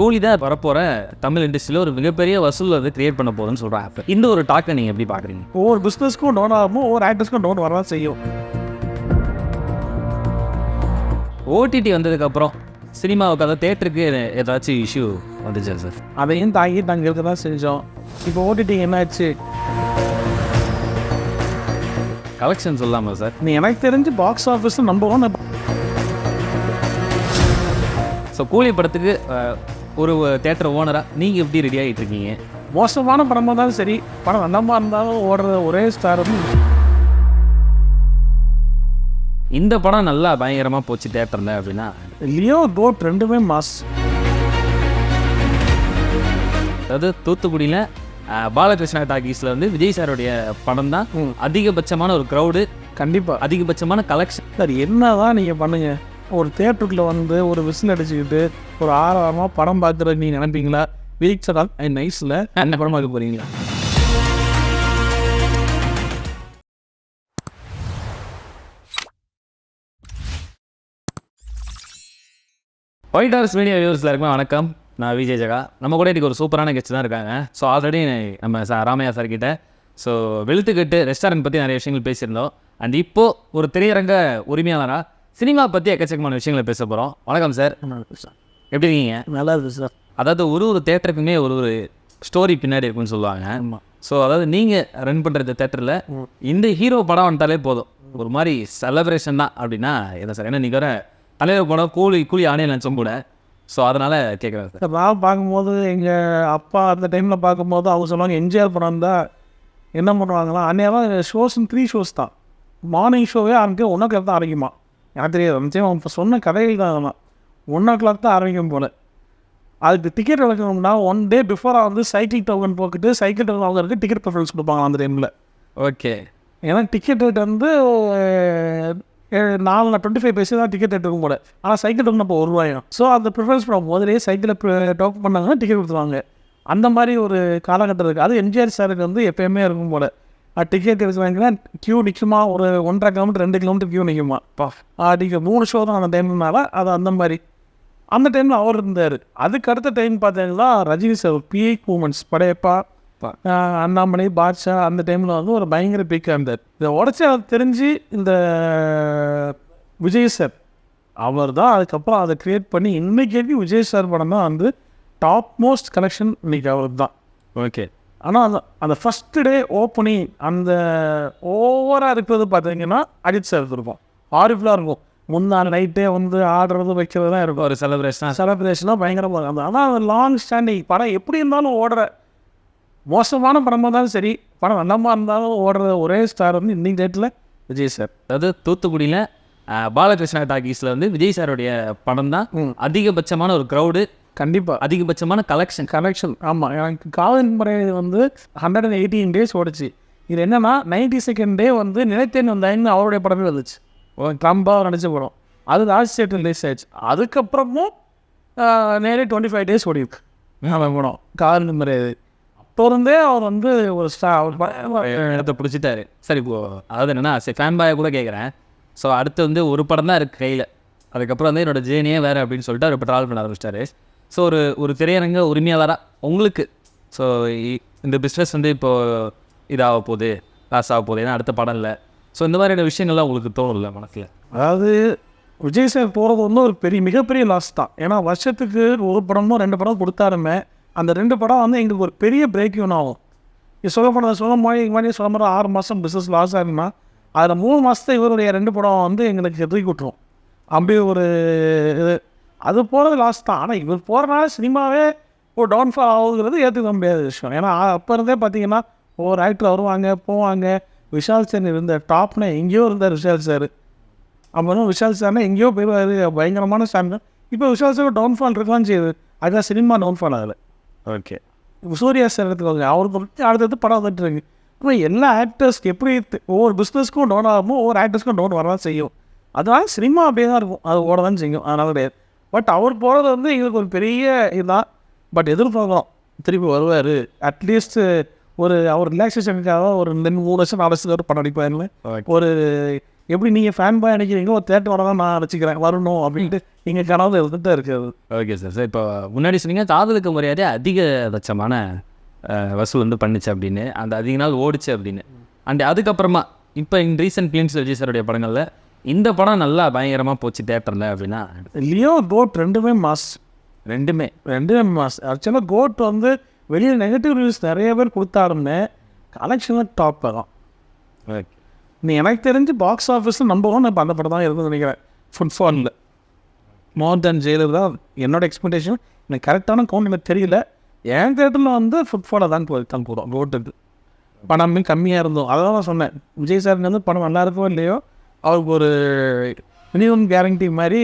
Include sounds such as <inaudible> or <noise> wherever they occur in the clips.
கூலி தான் வரப்போகிற தமிழ் இண்டஸ்ட்ரியில் ஒரு மிகப்பெரிய வசூல் வந்து கிரியேட் பண்ண போகுதுன்னு சொல்கிற ஆப் இந்த ஒரு டாக்கை நீங்கள் எப்படி பார்க்குறீங்க ஒவ்வொரு பிஸ்னஸ்க்கும் டவுன் ஆகும் ஒவ்வொரு ஆக்டர்ஸ்க்கும் டவுன் வரதான் செய்யும். ஓடிடி வந்ததுக்கப்புறம் சினிமாவுக்கு அதாவது தேட்டருக்கு ஏதாச்சும் இஷ்யூ வந்துச்சா சார் அதையும் தாங்கி நாங்கள் இருக்க தான் செஞ்சோம். இப்போ ஓடிடி என்னாச்சு? கலெக்ஷன் சொல்லாமா சார் நீ எனக்கு தெரிஞ்சு box office number one so Coolie படத்துக்கு ஒரு தேட்டர் ஓனராக நீங்கள் எப்படி ரெடி ஆகிட்டு இருக்கீங்க மோசமான படமாக இருந்தாலும் சரி படம் நல்லமா இருந்தாலும் ஓடுற ஒரே ஸ்டார் வந்து இந்த படம் நல்லா பயங்கரமாக போச்சு தேட்டரில் அப்படின்னா? லியோ கோட் ரெண்டுமே மாஸ் அதாவது தூத்துக்குடியில் பாலகிருஷ்ணா டாக்கீஸில் வந்து விஜய் சாருடைய படம் தான். அதிகபட்சமான ஒரு க்ரௌடு கண்டிப்பாக அதிகபட்சமான கலெக்ஷன் சார் என்ன தான் நீங்கள் பண்ணுங்க. ஒரு தேட்டருக்குள்ளே வந்து ஒரு விசில் அடிச்சுக்கிட்டு ஒரு ஆரவாரமாக படம் பார்க்குறது நீங்கள் நினைப்பீங்களா? வீக்ஸ் ஆல் அண்ட் நைஸில் என்ன படம் பார்க்க போகிறீங்களா ஒயிட் ஹார்ஸ் மீடியா வியூவர்ஸில் இருக்குமே வணக்கம். நான் விஜய் ஜெகா. நம்ம கூட இன்றைக்கி ஒரு சூப்பரான கெஸ்ட் தான் இருக்காங்க. ஸோ ஆல்ரெடி நம்ம சா ராமையா சார் கிட்ட. ஸோ வெளுத்துக்கட்டு ரெஸ்டாரண்ட் பற்றி நிறைய விஷயங்கள் பேசியிருந்தோம். அண்ட் இப்போது ஒரு திரையரங்க உரிமையாளராக சினிமா பற்றி எக்கச்சக்கமான விஷயங்களை பேச போகிறோம் வணக்கம் சார். எப்படி இருக்கீங்க? நல்லா இருக்கு சார். அதாவது ஒரு ஒரு தேட்டருக்குமே ஒரு ஒரு ஸ்டோரி பின்னாடி இருக்குன்னு சொல்லுவாங்க. ஸோ அதாவது நீங்கள் ரன் பண்ணுற தேட்டரில் ம். இந்த ஹீரோ படம் வந்துட்டாலே போதும். ஒரு மாதிரி செலப்ரேஷன் தான் அப்படின்னா என்ன சார் ஏன்னா நீங்கள் தலைவர் படம் கூலி கூலி ஆணைய லஞ்சம் கூட. ஸோ அதனால் கேட்குறேன் சார். நான் பார்க்கும்போது எங்கள் அப்பா அந்த டைமில் பார்க்கும்போது அவங்க சொல்லுவாங்க எம்ஜிஆர் படம் தான் என்ன பண்ணுவாங்களா அன்னையெல்லாம் ஷோஸ் த்ரீ ஷோஸ் தான். மார்னிங் ஷோவே ஆரம்பிக்க ஒன் ஓ கிளாக் தான் ஆரம்பிக்குமா? எனக்கு தெரியாது நிச்சயம் அவன் இப்போ சொன்ன கதைகள் தான் அதெல்லாம் ஒன் ஓ கிளாக் தான் ஆரம்பிக்கும் போல. அதுக்கு டிக்கெட் எடுக்கணும்னா ஒன் டே பிஃபோராக வந்து சைக்கிள் டோக்கன் போட்டுட்டு சைக்கிள் டோக்கன் வாங்குறதுக்கு டிக்கெட் ப்ரிஃபரன்ஸ் கொடுப்பாங்க அந்த டைமில் ஓகே ஏன்னா டிக்கெட் ரேட் வந்து நாலு டுவெண்ட்டி ஃபைவ் பைசா தான் டிக்கெட் எடுக்கும் போல ஆனால் சைக்கிள் டோக்கன் அப்போ ஒரு ரூபாயும். ஸோ அந்த ப்ரிஃபரன்ஸ் பண்ண முதலே சைக்கிளை டோக்கன் பண்ணாங்கன்னா டிக்கெட் கொடுத்துருவாங்க. அந்த மாதிரி ஒரு காலகட்டம் இருக்குது அது எம்ஜிஆர் சாருக்கு வந்து எப்பயுமே இருக்கும் போல. டிக்கெட் எடுத்து வாங்கினா க்யூ நிற்குமா ஒரு ஒன்றரை கிலோமீட்டர் ரெண்டு கிலோமீட்டர் க்யூ நிற்குமா பா நீங்கள் மூணு ஷோ தான் அந்த டைம்னால அது அந்த மாதிரி. அந்த டைமில் அவர் இருந்தார். அதுக்கு அடுத்த டைம் பார்த்தீங்கன்னா Rajini sir peak moments Padayappa Annamalai Baasha அந்த டைமில் வந்து ஒரு பயங்கர பீக்காக இருந்தார். இதை உடச்சி அவர் தெரிஞ்சு இந்த விஜய் சார் அவர் தான் அதுக்கப்புறம் அதை க்ரியேட் பண்ணி வரைக்கும் விஜய் சார் படம் தான் வந்து டாப் மோஸ்ட் கலெக்ஷன் இன்னைக்கு அவர் தான் ஓகே ஆனால் அந்த அந்த ஃபஸ்ட்டு டே ஓப்பனிங் அந்த ஓவராக இருக்கிறது பார்த்தீங்கன்னா அஜித் சார் இருக்கும் ஆரிஃபுல்லாக இருக்கும். முந்தான நைட்டே வந்து ஆடுறது வைக்கிறது தான் இருக்கும். ஒரு செலப்ரேஷனாக செலப்ரேஷனாக பயங்கரமாக இருக்கும். ஆனால் லாங் ஸ்டாண்டிங் படம் எப்படி இருந்தாலும் ஓடுற மோசமான படமாக இருந்தாலும் சரி படம் நல்லமாக இருந்தாலும் ஓடுற ஒரே ஸ்டார் வந்து இன்னைக்கு டேட்டில் விஜய் சார் அதாவது தூத்துக்குடியில் பாலகிருஷ்ணா டாக்கீஸில் வந்து விஜய் சாருடைய படம் தான். அதிகபட்சமான ஒரு க்ரௌடு கண்டிப்பாக அதிகபட்சமான கலெக்ஷன் கனெக்ஷன் ஆமாம் எனக்கு காதல் முறை வந்து ஹண்ட்ரட் அண்ட் எயிட்டீன் டேஸ் ஓடிச்சு. இது என்னன்னா நைன்டி செகண்ட் டே வந்து நினைத்தேன் வந்தாயின்னு அவருடைய படமே வந்துச்சு. ட்ரம்பா நடிச்ச படம். அது லாஸ்ட் ஸ்டேட் ரிலீஸ் ஆயிடுச்சு. அதுக்கப்புறமும் நேரே டுவெண்ட்டி ஃபைவ் டேஸ் ஓடி இருக்கு படம். காதல் முறை இது. அப்போ இருந்தே அவர் வந்து ஒரு ஸ்டா இடத்த பிடிச்சிட்டாரு. சரி இப்போ அதாவது என்னன்னா சரி ஃபேன் பாயை கூட கேட்குறேன் ஸோ அடுத்து வந்து ஒரு படம் தான் இருக்குது கையில். அதுக்கப்புறம் வந்து என்னோட ஜேர்னியே வேறு அப்படின்னு சொல்லிட்டு அவர் இப்போ ட்ராவல் பண்ண ஆரம்பிச்சிட்டாரு. ஸோ ஒரு ஒரு திரையரங்க உரிமையாளராக உங்களுக்கு. ஸோ இந்த பிஸ்னஸ் வந்து இப்போ இதாக போகுது லாஸ் ஆக போகுது ஏன்னா அடுத்த படம் இல்லை. ஸோ இந்த மாதிரியான விஷயங்கள்லாம் உங்களுக்கு தோணும்ல மனசில்? அதாவது விஜய் சார் போகிறது வந்து ஒரு பெரிய மிகப்பெரிய லாஸ் தான். ஏன்னா வருஷத்துக்கு ஒரு படமோ ரெண்டு படம் கொடுத்தாருமே அந்த ரெண்டு படம் வந்து எங்களுக்கு ஒரு பெரிய பிரேக் யூன் ஆகும். இது சொல்ல போனது சொல்ல மாதிரி மாதிரி சொல்ல மாதிரி ஆறு மாதம் பிஸ்னஸ் லாஸ் ஆகுதுன்னா அதில் மூணு மாதத்தை இவருடைய ரெண்டு படம் வந்து எங்களுக்கு தூக்கி விட்டுரும் அப்படி ஒரு இது அது போகிறது லாஸ் தான். ஆனால் இவர் போகிறனால சினிமாவே ஒரு டவுன்ஃபால் ஆகுங்கிறது ஏற்றுக்க முடியாத விஷயம். ஏன்னா அப்போ இருந்தே பார்த்தீங்கன்னா ஒவ்வொரு ஆக்டர் வருவாங்க போவாங்க. விஷால் சார் இருந்த டாப்னா எங்கேயோ இருந்தார் விஷால் சார் அப்புறம் விஷால் சார்னா எங்கேயோ போயிடுவாரு பயங்கரமான ஸ்டாண்ட் இப்போ விஷால் சார் டவுன்ஃபால் இருக்கலாம் செய்யுது. அதுதான் சினிமா டவுன்ஃபால் ஆகலை ஓகே சூர்யா சார் எடுத்துக்கோங்க. அவருக்கு வந்து அடுத்தடுத்து படம் வந்துட்டு இருக்கு. இப்போ எல்லா ஆக்டர்ஸ்க்கு எப்படி ஒவ்வொரு பிஸ்னஸ்க்கும் டவுன் ஆகுமோ ஒவ்வொரு ஆக்டர்ஸ்க்கும் டவுன் வரதான் செய்யும். அதனால சினிமா அப்படியே தான் இருக்கும். அது ஓட தான் செய்யும். அதனால கிடையாது. பட் அவர் போகிறது வந்து எங்களுக்கு ஒரு பெரிய இதுதான். பட் எதிர்பார்க்குறோம். திருப்பி வருவார். அட்லீஸ்ட் ஒரு அவர் ரிலாக்ஸேஷனுக்காக ஒரு ரெண்டு மூணு வருஷம் நாலு வருஷம் படம் நடிப்பாருன்னு ஓகே ஒரு எப்படி நீங்கள் ஃபேன் பாய் நினைக்கிறீங்களோ ஒரு தேட்டர் வரதான் நான் நினச்சிக்கிறேன் வரணும் அப்படின்ட்டு எங்கள் கனவு இருந்துட்டு இருக்குது ஓகே சார் சார் இப்போ முன்னாடி சொன்னீங்க காதலுக்கு மரியாதை அதிகபட்சமான வசூல் வந்து பண்ணுச்சு அப்படின்னு. அந்த அதிக நாள் ஓடிச்சு அப்படின்னு. அண்ட் அதுக்கப்புறமா இப்போ இன் ரீசெண்ட் ஃபிலிம்ஸ் விஜய் சாருடைய படங்களில் இந்த படம் நல்லா பயங்கரமாக போச்சு தேட்டரில் அப்படின்னா லியோ கோட் ரெண்டுமே மாஸ் ரெண்டுமே. ரெண்டுமே மாஸ் ஆக்சுவலாக கோட் வந்து வெளியில் நெகட்டிவ் ரிவ்யூஸ் நிறைய பேர் கொடுத்தாருமே கலெக்ஷனில் டாப் தான். ஓகே நீ எனக்கு தெரிஞ்சு பாக்ஸ் ஆஃபீஸில் நம்பர் ஒன் இப்போ அந்த படம் தான் இருக்குன்னு நினைக்கிறேன். ஃபுட்ஃபாலில் மோர் தென் ஜெயிலர் தான் என்னோட எக்ஸ்பெக்டேஷன் எனக்கு கரெக்டான கவுண்ட் எனக்கு தெரியல. என் தேட்டரில் வந்து ஃபுட்ஃபாலில் தான் போய் தான் போகிறோம் ரோட்டுக்கு பணமே கம்மியாக இருந்தோம். அதான் நான் சொன்னேன். விஜய் சாருக்கு வந்து படம் நல்லா இருக்கோ இல்லையோ? அவருக்கு ஒரு மினிமம் கேரண்டி மாதிரி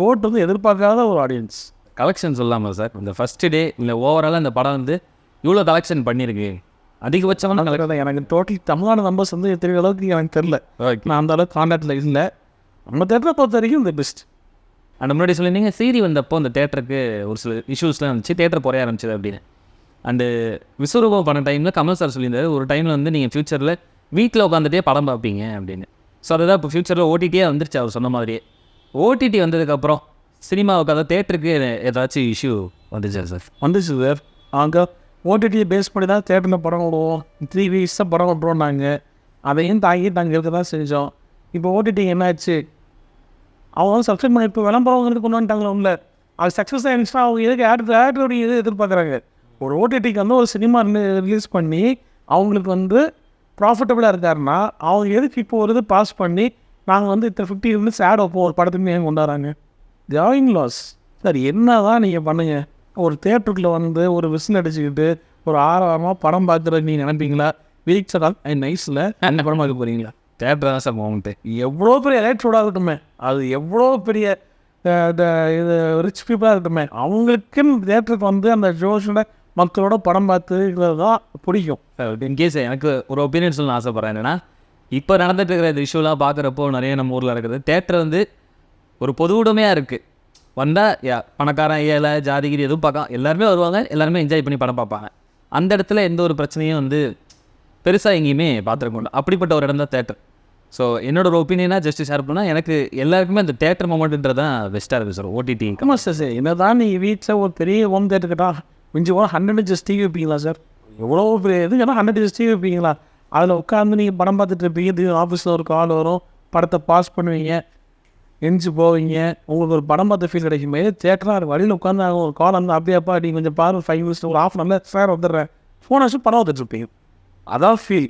கோட் வந்து எதிர்பார்க்காத ஒரு ஆடியன்ஸ் கலெக்ஷன் சொல்லாமா சார் இந்த ஃபஸ்ட்டு டே இல்லை ஓவராலாக இந்த படம் வந்து இவ்வளோ கலெக்ஷன் பண்ணியிருக்கு அதிகபட்சமான கலெக்ஷன் எனக்கு டோட்டல் தமிழ்நாடு நம்பர்ஸ் வந்து தெரிய அளவுக்கு எனக்கு தெரில ஓகே நான் அந்த அளவுக்கு கான்டாக்டில் இல்லை. நம்ம தேட்டரை பொறுத்த வரைக்கும் இந்த பெஸ்ட் அந்த முன்னாடி சொல்லியிருந்தீங்க சீரி வந்தப்போ அந்த தேட்டருக்கு ஒரு சில இஷ்யூஸ்லாம் இருந்துச்சு தேட்டர் குறைய ஆரம்பிச்சது அப்படின்னு. அண்டு விஸ்வரூபம் பண்ண டைமில் கமல் சார் சொல்லியிருந்தாரு ஒரு டைமில் வந்து நீங்கள் ஃப்யூச்சரில் வீட்டில் உட்காந்துட்டே படம் பார்ப்பீங்க அப்படின்னு. ஸோ அதுதான் இப்போ ஃப்யூச்சரில் ஓடிடியே வந்துருச்சு அவர் சொன்ன மாதிரியே. ஓடிடி வந்ததுக்கப்புறம் சினிமா அதாவது தேட்டருக்கு ஏதாச்சும் இஷ்யூ வந்துச்சா சார்? வந்துச்சு சார். அங்கே ஓடிடியை பேஸ் பண்ணி தான் தேட்டரில் படம் விடுவோம் த்ரீ வீக்ஸாக படம் விட்றோம் நாங்கள் அதையும் தாங்கி நாங்கள் இருக்க தான் செஞ்சோம். இப்போ ஓடிடி என்னாச்சு? அவங்க வந்து சப்ஸ்கிரைப் பண்ணி இப்போ விளம்பரம் கொண்டு வந்துட்டாங்களா உள்ள அது சக்ஸஸ் ஆகிடுச்சுன்னா அவங்க எதுக்கு ஆட் ஆட்டோடைய இது எதிர்பார்க்குறாங்க? ஒரு ஓடிடிக்கு வந்து ஒரு சினிமா ரிலீஸ் பண்ணி அவங்களுக்கு வந்து ப்ராஃபிட்டபுளாக இருக்காருன்னா அவங்க எதுக்கு இப்போ ஒரு இது பாஸ் பண்ணி நாங்கள் வந்து இத்தனை ஃபிஃப்டி மினிட்ஸ் ஆட் வைப்போம் ஒரு படத்துக்கு ஏன் கொண்டாடுறாங்க? ஜாயின் லாஸ் சார் என்ன தான் நீங்கள் பண்ணுங்கள் ஒரு தேட்டருக்குள்ள வந்து ஒரு விசில் அடிச்சுக்கிட்டு ஒரு ஆரவாரமாக படம் பார்க்குறது நீங்கள் நினைப்பீங்களா? வீக்ஸ் அண்ட் நைஸில் அந்த படம் பார்க்க போகிறீங்களா தேட்டர் தான் சார் போகிட்டு எவ்வளோ பெரிய எலக்ட்ரோடாக இருக்கட்டுமே. அது எவ்வளோ பெரிய இந்த இது ரிச் பீப்புளாக இருக்கட்டுமே. அவங்களுக்குன்னு தேட்டருக்கு வந்து அந்த ஜோஷோட மக்களோட படம் பார்த்து தான் பிடிக்கும். இன்கேஸ் எனக்கு ஒரு ஒப்பீனியன் சொல்ல ஆசைப்பட்றேன். என்னன்னா இப்போ நடந்துட்டு இருக்கிற இந்த இஷ்யூலாம் பார்க்குறப்போ நிறைய நம்ம ஊரில் இருக்குது. தேட்டர் வந்து ஒரு பொது உடைமையாக இருக்குது வந்தால் பணக்காரன் ஏழை ஜாதிகிரி எதுவும் பார்க்கலாம் எல்லாருமே வருவாங்க எல்லாருமே என்ஜாய் பண்ணி படம் பார்ப்பாங்க. அந்த இடத்துல எந்த ஒரு பிரச்சனையும் வந்து பெருசாக எங்கேயுமே பார்த்துருக்க மாட்டோம் அப்படிப்பட்ட ஒரு இடம் தான் தேட்டர் ஸோ என்னோட ஒரு ஒப்பீனியனாக ஜஸ்ட் ஷேர் பண்ணால் எனக்கு எல்லாருக்குமே அந்த தேட்டர் மொமெண்ட்ன்றது தான் பெஸ்ட்டாக இருக்குது சார் ஓடிடி ஆமாம் சார் சார் என்ன தான் நீங்கள் வீட்டில் ஒரு பெரிய ஹோம் தேட்டருக்கிட்டா மிஞ்சி போனால் ஹண்ட்ரட் இன்ச்சஸ் டிவி வைப்பீங்களா சார் எவ்வளோ பெரிய இது? ஏன்னா ஹண்ட்ரட் இன்ச்சஸ் டிவி வைப்பீங்களா? அதில் உட்காந்து நீங்கள் படம் பார்த்துட்டு இருப்பீங்க. திடீர்னு ஆஃபீஸில் ஒரு கால் வரும். படத்தை பாஸ் பண்ணுவீங்க. எஞ்சி போவீங்க. உங்களுக்கு ஒரு படம் பார்த்த ஃபீல் கிடைக்குமே. தேட்டராக வழியில் உட்காந்து ஒரு கால் வந்து அப்படியே அப்பா நீ கொஞ்சம் பாரு. ஃபைவ் மினிட்ஸ் ஒரு ஆஃப் நல்ல சார் வந்துடுறேன். ஃபோன் வச்சு படம் வந்துட்டுருப்பீங்க அதான் ஃபீல்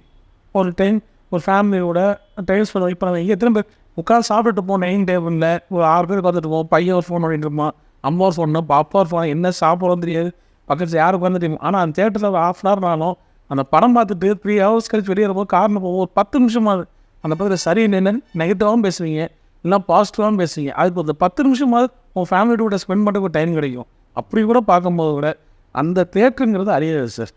ஒரு டைம் ஒரு ஃபேமிலியோட டைம் ஸ்பெண்ட் இப்போ நம்ம எங்கே திரும்ப உட்காந்து சாப்பிட்டுட்டு போவோம். டைனிங் டேபிளில் ஒரு ஆறு பேர் பார்த்துட்டு போவோம் பையன் ஒரு ஃபோன் பண்ணிட்டு இருப்பான். அம்மா ஒரு ஃபோன் பாப்பா ஒரு ஃபோன் என்ன சாப்பிட்றோம் தெரியாது. பக்கத்தில் யாருக்கு வந்து தெரியும் ஆனால் அந்த தேட்டரில் ஒரு அன் ஹவர் ஆனாலும் அந்த படம் பார்த்துட்டு த்ரீ ஹவர்ஸ் கழிச்சு வெளியே போது காரில் ஒரு பத்து நிமிஷமாவது அந்த பக்கத்தில் சரி என்னென்னு நெகட்டிவாகவும் பேசுவீங்க இல்லை பாசிட்டிவாகவும் பேசுவீங்க. அதுக்கு ஒரு பத்து நிமிஷமாவது உங்கள் ஃபேமிலி கூட ஸ்பெண்ட் பண்ணுறதுக்கு டைம் கிடைக்கும். அப்படி கூட பார்க்கும்போது கூட அந்த தேட்டருங்கிறது அறியாது சார்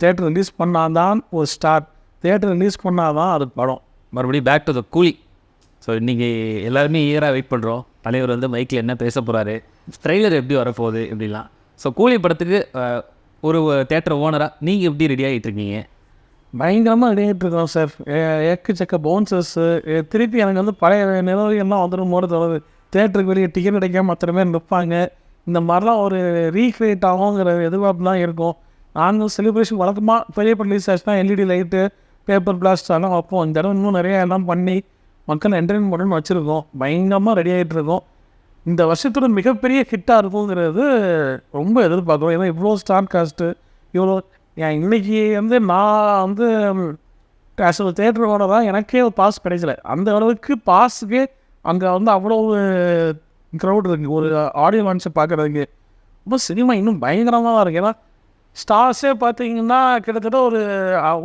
தேட்டர் ரிலீஸ் பண்ணாதான் ஒரு ஸ்டார் தேட்டர் ரிலீஸ் பண்ணால் தான் அது படம். மறுபடியும் பேக் டு த கூலி ஸோ இன்றைக்கி எல்லாருமே ஈராக வெயிட் பண்ணுறோம் தலைவர் வந்து மைக்கில் என்ன பேச போகிறாரு ட்ரெய்லர் எப்படி வரப்போகுது? இப்படிலாம். ஸோ கூலி படத்துக்கு ஒரு தேட்டர் ஓனராக நீங்கள் எப்படி ரெடி ஆகிட்டு இருக்கீங்க? பயங்கரமாக ரெடியாகிட்டு இருக்கோம் சார் எக்கச்சக்க பவுன்சர்ஸு திருப்பி எனக்கு வந்து பழைய நிலவரியெல்லாம் வந்துடும் போட தோணுது. தேட்டருக்கு வெளியே டிக்கெட் கிடைக்காம அத்தனை பேர் நிற்பாங்க. இந்த மாதிரிலாம் ஒரு ரீக்ரியேட் ஆகுங்கிற எதிர்பார்ப்பு தான் இருக்கும். நாங்கள் செலிப்ரேஷன் வழக்கமாக பெரிய ரிலீஸ் ஆச்சுன்னா எல்இடி லைட்டு பேப்பர் பிளாஸ்ட் எல்லாம் வைப்போம். இந்த தடவை இன்னும் நிறைய எல்லாம் பண்ணி மக்கள் என்டர்டைன் பண்ணணும்னு வச்சுருக்கோம். பயங்கரமாக ரெடி ஆகிட்டு இருக்கோம். இந்த வருஷத்தோட மிகப்பெரிய ஹிட்டாக இருக்குங்கிறது ரொம்ப எதிர்பார்க்குறோம். ஏன்னா இவ்வளோ ஸ்டார் காஸ்ட்டு இவ்வளோ ஏன் இன்றைக்கி வந்து நான் வந்து ஆஸ் ஒரு தேட்டர் ஓனராக எனக்கே ஒரு பாஸ் கிடைக்கல. அந்த அளவுக்கு பாஸுக்கு அங்கே வந்து அவ்வளோ க்ரௌட் இருக்குது ஒரு ஆடியோ லான்ச்சை பார்க்குறதுக்கு ரொம்ப சினிமா இன்னும் பயங்கரமாக தான் இருக்குது ஏன்னா ஸ்டார்ஸே பார்த்தீங்கன்னா கிட்டத்தட்ட ஒரு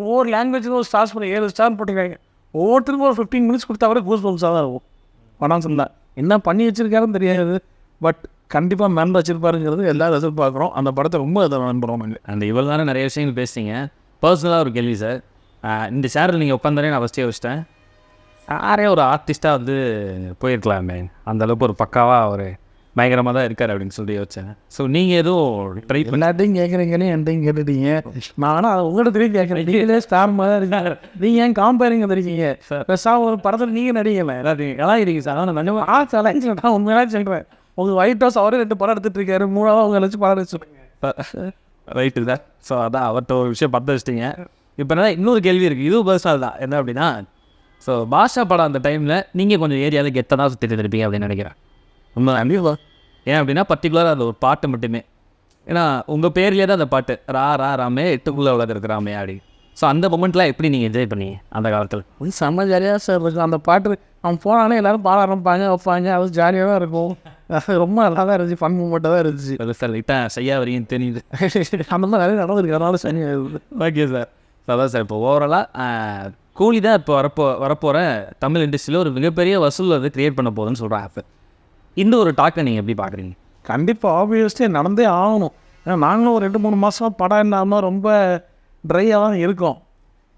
ஒவ்வொரு லாங்குவேஜில் ஒரு ஸ்டார்ஸ் பண்ணி ஏழு ஸ்டார் போட்டிருக்காங்க. ஒவ்வொருத்தருக்கும் ஒரு ஃபிஃப்டீன் மினிட்ஸ் கொடுத்தா கூட கூஸ் பம்ஸாக தான் இருக்கும். படம் சொன்னேன் என்ன பண்ணி வச்சிருக்காருன்னு தெரியாது. பட் கண்டிப்பாக மேன் வச்சிருப்பாருங்கிறது எல்லாரும் எதிர்பார்க்குறோம். அந்த படத்தை ரொம்ப எதை நம்புகிறோம் அந்த இவ்வளோ தானே நிறைய விஷயங்கள் பேசுனீங்க. பர்சனலாக ஒரு கேள்வி சார். இந்த சேரில் நீங்கள் உட்காந்தாலே நான் ஃபஸ்ட்டே வச்சிட்டேன் யாரே ஒரு ஆர்டிஸ்ட்டாக வந்து போயிருக்கலாமே. அந்தளவுக்கு ஒரு பக்காவாக ஒரு பயங்கரமாக தான் இருக்கார் அப்படின்னு சொல்லி யோசிச்சேன். ஸோ நீங்கள் எதுவும் ட்ரை எல்லாத்தையும் கேட்குறீங்கன்னு என்கிட்டையும் கேட்டுட்டீங்க. நானும் அதை உங்கள்கிட்ட திரும்பி கேட்குறேன் நீங்களே ஸ்டார் மாதிரி தான் இருக்கீங்க நீங்கள் ஏன் காம்பேரிங் வந்துருக்கீங்க பெருசாக ஒரு படத்தில் நீங்கள் நடிக்கல எல்லாத்தையும் எல்லாம் இருக்கீங்க சார். ஆனால் நான் ஆ சேலஞ்ச் நான் உண்மையாக சொல்கிறேன் உங்கள் ஒயிட் ஹவுஸ் அவரே ரெண்டு படம் எடுத்துட்டு இருக்காரு. மூணாவது அவங்க வச்சு படம் எடுத்து ரைட்டு தான். ஸோ அதான் அவர்கிட்ட ஒரு விஷயம் பற்ற வச்சிட்டிங்க. இப்போ என்ன இன்னொரு கேள்வி இருக்குது இதுவும் பர்சனல் தான். என்ன அப்படின்னா ஸோ பாஷா படம் அந்த டைமில் நீங்கள் கொஞ்சம் ஏரியாவில் கெத்தாக தான் சுற்றிட்டு இருப்பீங்க அப்படின்னு நினைக்கிறேன். உண்மை கண்டிப்பாக ஏன் அப்படின்னா பர்டிகுலராக அந்த ஒரு பாட்டு மட்டுமே. ஏன்னா உங்கள் பேர்லேயே தான் அந்த பாட்டு ரா ரா ராமே எட்டுக்குள்ளே உலக இருக்கிறாமே அப்படி. ஸோ அந்த மொமெண்ட்லாம் எப்படி நீங்கள் என்ஜாய் பண்ணீங்க அந்த காலத்தில்? செம்ம ஜாலியாக சார் இருக்கும். அந்த பாட்டு அவன் போனாலே எல்லாரும் பாட ஆரம்பிப்பாங்க வைப்பாங்க. அது ஜாலியாக தான் இருக்கும். அது ரொம்ப நல்லா தான் இருந்துச்சு. ஃபன் மூமெண்ட்டாக தான் இருந்துச்சு. அது சார் லைட்டாக செய்யா வரீங்கன்னு தெரியுது. <laughs> அந்த மாதிரி நிறைய நடந்திருக்கு. அதனால சரி. ஓகே சார் அதான் சார் இப்போ ஓவராலாக கூலி தான் இப்போ வரப்போ வரப்போகிற தமிழ் இண்டஸ்ட்ரியில் ஒரு மிகப்பெரிய வசூல் வந்து க்ரியேட் பண்ண போகுதுன்னு சொல்கிற ஆப் இந்த ஒரு டாக்கை நீங்கள் எப்படி பார்க்குறீங்க? கண்டிப்பாக ஆப்வியஸ்லி நடந்தே ஆகணும். ஏன்னா நாங்களும் ஒரு ரெண்டு மூணு மாதம் படம் இல்லாமல் ரொம்ப ட்ரையாக தான் இருக்கோம்.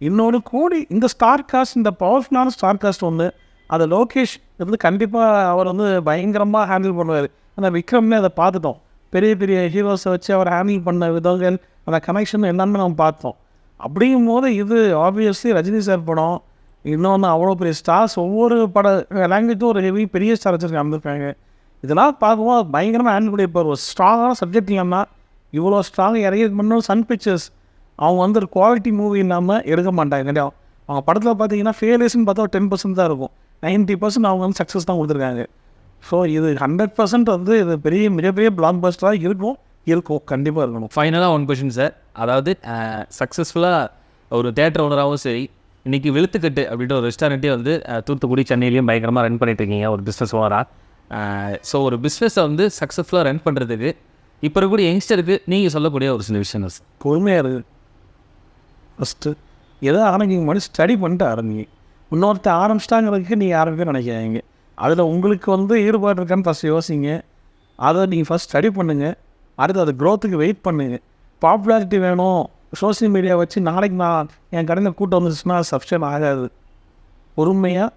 இன்னொரு கூடி இந்த ஸ்டார் காஸ்ட் இந்த பவர்ஃபுல்லான ஸ்டார் காஸ்ட் ஒன்று அதை லோகேஷ் வந்து கண்டிப்பாக அவர் வந்து பயங்கரமாக ஹேண்டில் பண்ணுவார். அந்த விக்ரம்னே அதை பார்த்துட்டோம். பெரிய பெரிய ஹீரோஸை வச்சு அவர் ஹேண்டில் பண்ண விதங்கள் அந்த கனெக்ஷன் எல்லாமே நம்ம பார்த்தோம். அப்படிங்கும் போது இது ஆப்வியஸ்லி ரஜினி சார் படம். இன்னொன்று அவ்வளோ பெரிய ஸ்டார்ஸ் ஒவ்வொரு பட லாங்குவேஜும் ஒரு ஹெவி பெரிய ஸ்டார் வச்சுருக்காங்க வந்திருக்காங்க. இதெல்லாம் பார்க்கும்போது பயங்கரமாக ஹேண்டில் கூட இப்போ ஒரு ஸ்ட்ராங்கான சப்ஜெக்ட் இல்லாமல் இவ்வளோ ஸ்ட்ராங்காக இறங்கி பண்ணணும் சன் பிக்சர்ஸ் அவங்க வந்து ஒரு குவாலிட்டி மூவி இல்லாமல் எடுக்க மாட்டாங்க. கிடையாது அவங்க படத்தில் பார்த்தீங்கன்னா ஃபெயிலியர்ஸ்னு பார்த்தா ஒரு டென் பர்சன்ட் தான் இருக்கும். நைன்ட்டி பர்சன்ட் அவங்க வந்து சக்ஸஸ் தான் கொடுத்துருக்காங்க. ஸோ இது ஹண்ட்ரட் பர்சன்ட் வந்து இது பெரிய மிகப்பெரிய பிளாக் பஸ்டராக இருக்கும். இருக்கும். கண்டிப்பாக இருக்கணும். ஃபைனலாக ஒன் கொஷின் சார் அதாவது சக்ஸஸ்ஃபுல்லாக ஒரு தேட்டர் ஓனராகவும் சரி இன்றைக்கி வெளுத்துக்கட்டு அப்படின்ற ஒரு ரெஸ்டாரண்ட்டே வந்து தூத்துக்குடி சென்னையிலையும் பயங்கரமாக ரன் பண்ணிட்டு இருக்கீங்க. ஒரு பிஸ்னஸ் ஓனராக ஸோ ஒரு பிஸ்னஸை வந்து சக்ஸஸ்ஃபுல்லாக ரன் பண்ணுறதுக்கு இப்போ இருக்கக்கூடிய யங்ஸ்டருக்கு நீங்கள் சொல்லக்கூடிய ஒரு சில விஷயம் சார் பொறுமையாக இருக்குது ஃபஸ்ட்டு எதோ ஆரம்பிக்கும் முன்னாடி ஸ்டடி பண்ணிட்டு ஆரம்பிங்க. இன்னொருத்த ஆரம்பிச்சிட்டாங்கிறதுக்கு நீங்கள் ஆரம்பிக்க நினைக்காதீங்க. அதில் உங்களுக்கு வந்து ஈடுபாடு இருக்கான்னு ஃபஸ்ட் யோசிங்க. அதை நீங்கள் ஃபஸ்ட் ஸ்டடி பண்ணுங்கள் அடுத்து அது க்ரோத்துக்கு வெயிட் பண்ணுங்கள் பாப்புலாரிட்டி வேணும். சோஷியல் மீடியா வச்சு நாளைக்கு நான் என் கடையில் கூட்டம் வந்துச்சுன்னா சப்ஸ்கிரைப் ஆகாது. பொறுமையாக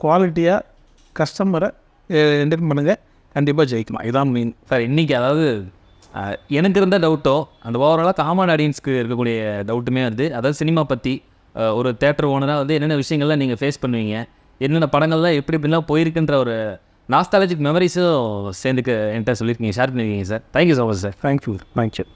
குவாலிட்டியாக கஸ்டமரை என்டர்ன் பண்ணுங்கள் கண்டிப்பாக ஜெயிக்கலாம். இதான் மெயின் சார் இன்றைக்கி அதாவது எனக்கு இருந்த டவுட்டோ அந்த ஓவராலாக காமன் ஆடியன்ஸ்க்கு இருக்கக்கூடிய டவுட்டுமே வந்து அதாவது சினிமா பற்றி ஒரு தேட்டர் ஓனராக வந்து என்னென்ன விஷயங்கள்லாம் நீங்கள் ஃபேஸ் பண்ணுவீங்க? என்னென்ன படங்கள்லாம் எப்படி எப்படிலாம் போயிருக்குன்ற ஒரு நாஸ்டாலஜிக் மெமரிஸும் சேர்ந்துக்கு என்கிட்ட சொல்லியிருக்கீங்க ஷேர் பண்ணியிருக்கீங்க sir thank you so much sir thank you thank you